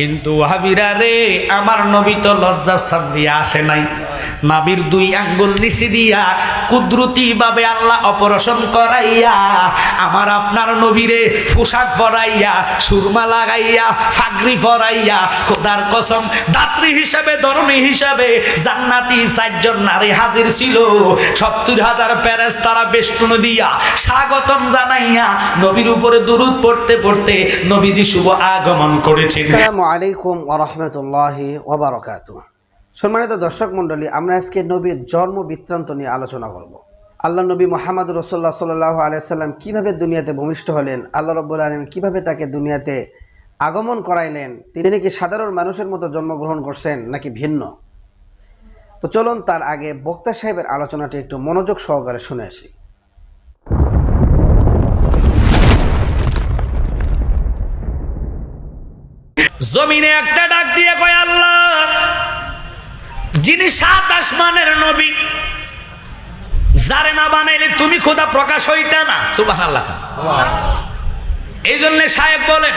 কিন্তু আমার নবী তো লজ্জার সাদ দিয়ে আসে নাই। নাবির দুই আঙ্গুল নিচে দিয়া কুদরতি ভাবে আল্লাহ অপারেশন করাইয়া, আমার আপনার নবীরে পোশাক পরাইয়া, সুরমা লাগাইয়া, ফাগরি পরাইয়া, খোদার কসম দাত্রী হিসাবে ধরনী হিসাবে জান্নাতি চারজন নারী হাজির ছিল। সত্তর হাজার প্যারেস তারা বেষ্টন দিয়া স্বাগতম জানাইয়া নবীর উপরে দুরুদ পড়তে পড়তে নবীজি শুভ আগমন করেছেন। আসসালামু আলাইকুম ওরহমতুল্লাহি ওবরাকাত সম্মানিত দর্শক মণ্ডলী, আমরা আজকে নবীর জন্ম বৃত্তান্ত নিয়ে আলোচনা করব। আল্লাহ নবী মোহাম্মদ রসোল্লা সাল্লাহ আলাইসাল্লাম কীভাবে দুনিয়াতে ভূমিষ্ঠ হলেন, আল্লাহ রব্বুল আলম কীভাবে তাকে দুনিয়াতে আগমন করাইলেন, তিনি কি সাধারণ মানুষের মতো জন্মগ্রহণ করছেন নাকি ভিন্ন? তো চলুন তার আগে বক্তা সাহেবের আলোচনাটি একটু মনোযোগ সহকারে শুনে আসি। জমিনে একটা ডাক দিয়ে কয়, আল্লাহ! যিনি সাত আসমানের নবী, যারে না বানাইলে তুমি খোদা প্রকাশ হইতে না। সুবাহ আল্লাহ এই জন্য সাহেব বলেন,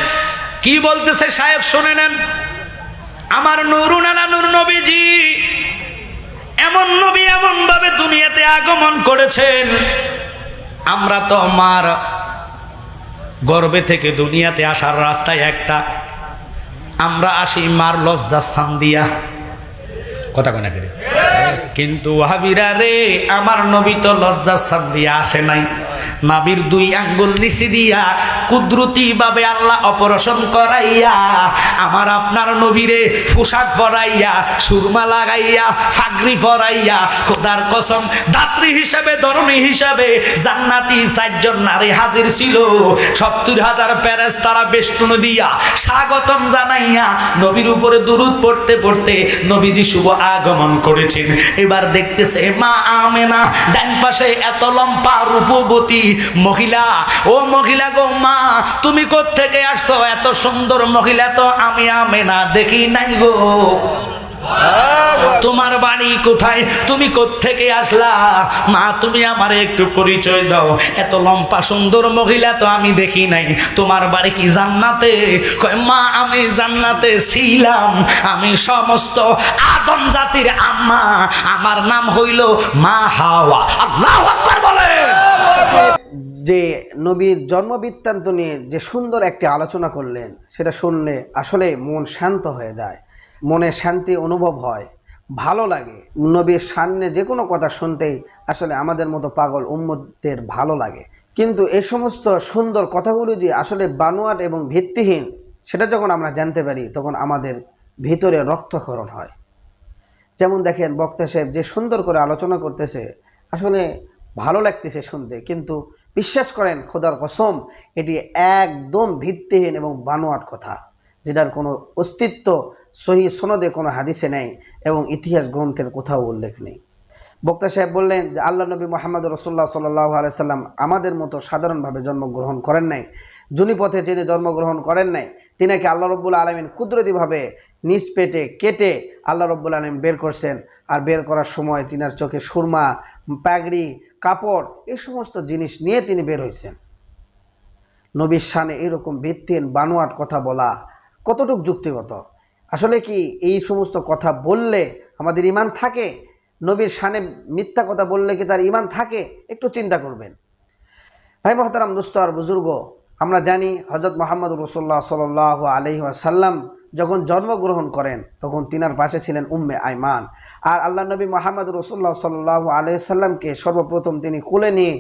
কি বলতেছে সাহেব শুনে নেন। আমার নুরুন আলা নুর নবীজি, এমন নবী এমন ভাবে দুনিয়াতে আগমন করেছেন। আমরা তো মার গর্বে থেকে দুনিয়াতে আসার রাস্তায় একটা। আমরা আসি মার লজ্জা স্থান দিয়া কথা কয় না কিন্তু আমার নবী তো লজ্জার স্থান দিয়ে আসে নাই। নাবির দুই আঙ্গুল নিচে দিয়া কুদরতি ভাবে আল্লাহ অপারেশন করাইয়া, আমার আপনার নবীরে পোশাক পরাইয়া, সুরমা লাগাইয়া, ফাগরি পরাইয়া, খোদার কসম দাত্রী হিসাবে ধরনী হিসাবে জান্নাতি চারজন নারী হাজির ছিল। সত্তর হাজার প্যারেস তারা বেষ্টন দিয়া স্বাগতম জানাইয়া নবীর উপরে দুরুদ পড়তে পড়তে নবীজি শুভ আগমন করেছেন। এবার দেখতেছে, মা আমেনা, ডান পাশে এত লম্পা রূপবতী মহিলা, ও মহিলা গো মা, তুমি থেকে আসছো? এত সুন্দর মহিলা তো আমি আমেনা দেখি নাই গো। বাড়ি কোথায়? তুমি থেকে আসলা? মা, তুমি আমার একটু পরিচয় দাও। এত লম্পা সুন্দর মহিলা তো আমি দেখি নাই। তোমার বাড়ি কি জান্নাতে? কয়, মা, আমি জান্নাতে ছিলাম। আমি সমস্ত আদম জাতির আম্মা। আমার নাম হইল মা হাওয়া। আল্লাহ আকবার যে নবীর জন্ম বৃত্তান্ত নিয়ে যে সুন্দর একটি আলোচনা করলেন, সেটা শুনলে আসলে মন শান্ত হয়ে যায়। মনে শান্তি অনুভব হয়। ভালো লাগে। নবীর সামনে যে কোনো কথা শুনতেই আসলে আমাদের মতো পাগল উম্মদের ভালো লাগে। কিন্তু এই সমস্ত সুন্দর কথাগুলো যে আসলে বানোয়াট এবং ভিত্তিহীন, সেটা যখন আমরা জানতে পারি, তখন আমাদের ভিতরে রক্তক্ষরণ হয়। যেমন দেখেন, বক্তা সাহেব যে সুন্দর করে আলোচনা করতেছে, আসলে ভালো লাগতেছে শুনতে, কিন্তু বিশ্বাস করেন, খোদার কসম, এটি একদম ভিত্তিহীন এবং বানোয়াট কথা। যেটার কোনো অস্তিত্ব সহি সনদে কোনো হাদিসে নেই এবং ইতিহাস গ্রন্থের কোথাও উল্লেখ নেই। বক্তা সাহেব বললেন যে আল্লাহ নবী মোহাম্মদ রসুল্লাহ সাল্লাহ আলাইসাল্লাম আমাদের মতো সাধারণভাবে জন্মগ্রহণ করেন নাই। জুনি পথে যিনি জন্মগ্রহণ করেন নাই তিনাকে আল্লাহ রব্বুল আলমিন কুদরতিভাবে নিজ পেটে কেটে আল্লাহ রব্বুল আলমিন বের করছেন? আর বের করার সময় তিনার চোখে সুরমা প্যাগড়ি কাপড় এই সমস্ত জিনিস নিয়ে তিনি বের হয়েছেন নবীর শানে এরকম ভিত্তিহীন বানোয়াট কথা বলা কতটুক যুক্তিগত? আসলে কি এই সমস্ত কথা বললে আমাদের ইমান থাকে? নবীর শানে মিথ্যা কথা বললে কি তার ইমান থাকে? একটু চিন্তা করবেন। ভাই মহতারাম, দোস্ত আর বুজুর্গ, আমরা জানি হজরত মোহাম্মদ রসোল্লা সাল আলহি আসাল্লাম যখন জন্মগ্রহণ করেন, তখন তিনার পাশে ছিলেন উম্মে আইমান। আর আল্লাহ নবী মোহাম্মদ রসুল্লাহ সাল্লাহ আলহিসাল্লামকে সর্বপ্রথম তিনি কোলে নিয়ে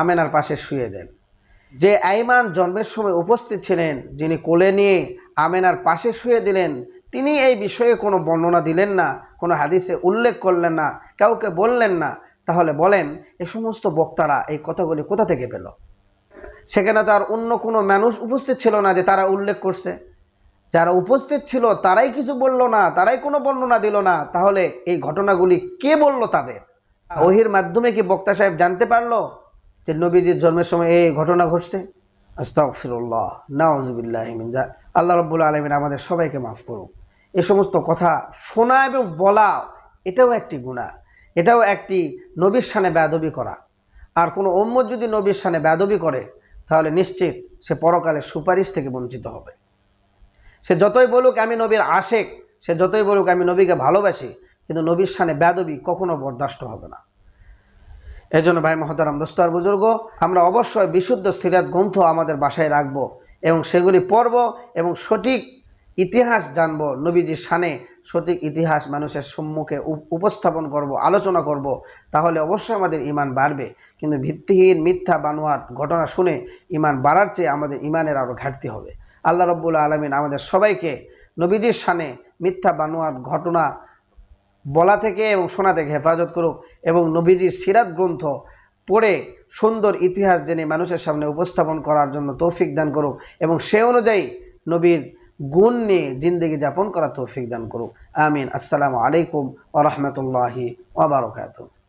আমেনার পাশে শুয়ে দেন। যে আইমান জন্মের সময় উপস্থিত ছিলেন, যিনি কোলে নিয়ে আমেনার পাশে শুয়ে দিলেন। তিনি এই বিষয়ে কোনো বর্ণনা দিলেন না, কোনো হাদিসে উল্লেখ করলেন না, কাউকে বললেন না। তাহলে বলেন, এ সমস্ত বক্তারা এই কথাগুলি কোথা থেকে পেল? সেখানে তার অন্য কোনো মানুষ উপস্থিত ছিল না যে তারা উল্লেখ করছে। যারা উপস্থিত ছিল তারাই কিছু বলল না, তারাই কোনো বর্ণনা দিল না। তাহলে এই ঘটনাগুলি কে বলল তাদের? ওহির মাধ্যমে কি বক্তা সাহেব জানতে পারল যে নবীজির জন্মের সময় এই ঘটনা ঘটছে? আস্তাগফিরুল্লাহ, নাউজুবিল্লাহ যা আল্লাহ রব্বুল আলমিন আমাদের সবাইকে মাফ করুক এ সমস্ত কথা শোনা এবং বলা, এটাও একটি গুণা এটাও একটি নবীর সানে ব্যাদবি করা। আর কোনো ওম্মদ যদি নবীর সানে বেদবি করে, তাহলে নিশ্চিত সে পরকালে সুপারিশ থেকে বঞ্চিত হবে। সে যতই বলুক আমি নবীর আশেক, সে যতই বলুক আমি নবীকে ভালোবাসি, কিন্তু নবীর সানে বেদবি কখনো বরদাস্ত হবে না। এই জন্য ভাই মহতারাম দোস্তার বুজুর্গ, আমরা অবশ্যই বিশুদ্ধ স্থিরাত গ্রন্থ আমাদের বাসায় রাখব। এবং সেগুলি পড়ব এবং সঠিক ইতিহাস জানব। নবীজির সানে সঠিক ইতিহাস মানুষের সম্মুখে উপ- উপস্থাপন করব, আলোচনা করব, তাহলে অবশ্যই আমাদের ইমান বাড়বে। কিন্তু ভিত্তিহীন মিথ্যা বানোয়াট ঘটনা শুনে ইমান বাড়ার চেয়ে আমাদের ইমানের আরও ঘাটতি হবে। আল্লাহ রব্বুল আলমিন আমাদের সবাইকে নবীজির সানে মিথ্যা বানোয়াট ঘটনা বলা থেকে এবং শোনা থেকে হেফাজত করুক এবং নবীজির সিরাত গ্রন্থ পড়ে সুন্দর ইতিহাস জেনে মানুষের সামনে উপস্থাপন করার জন্য তৌফিক দান করুক এবং সে অনুযায়ী নবীর গুণ নিয়ে জিন্দগি যাপন করার তৌফিক দান করুক। আমিন। আসসালামু আলাইকুম ওরহমতুল্লাহি ওবরাকাতুহ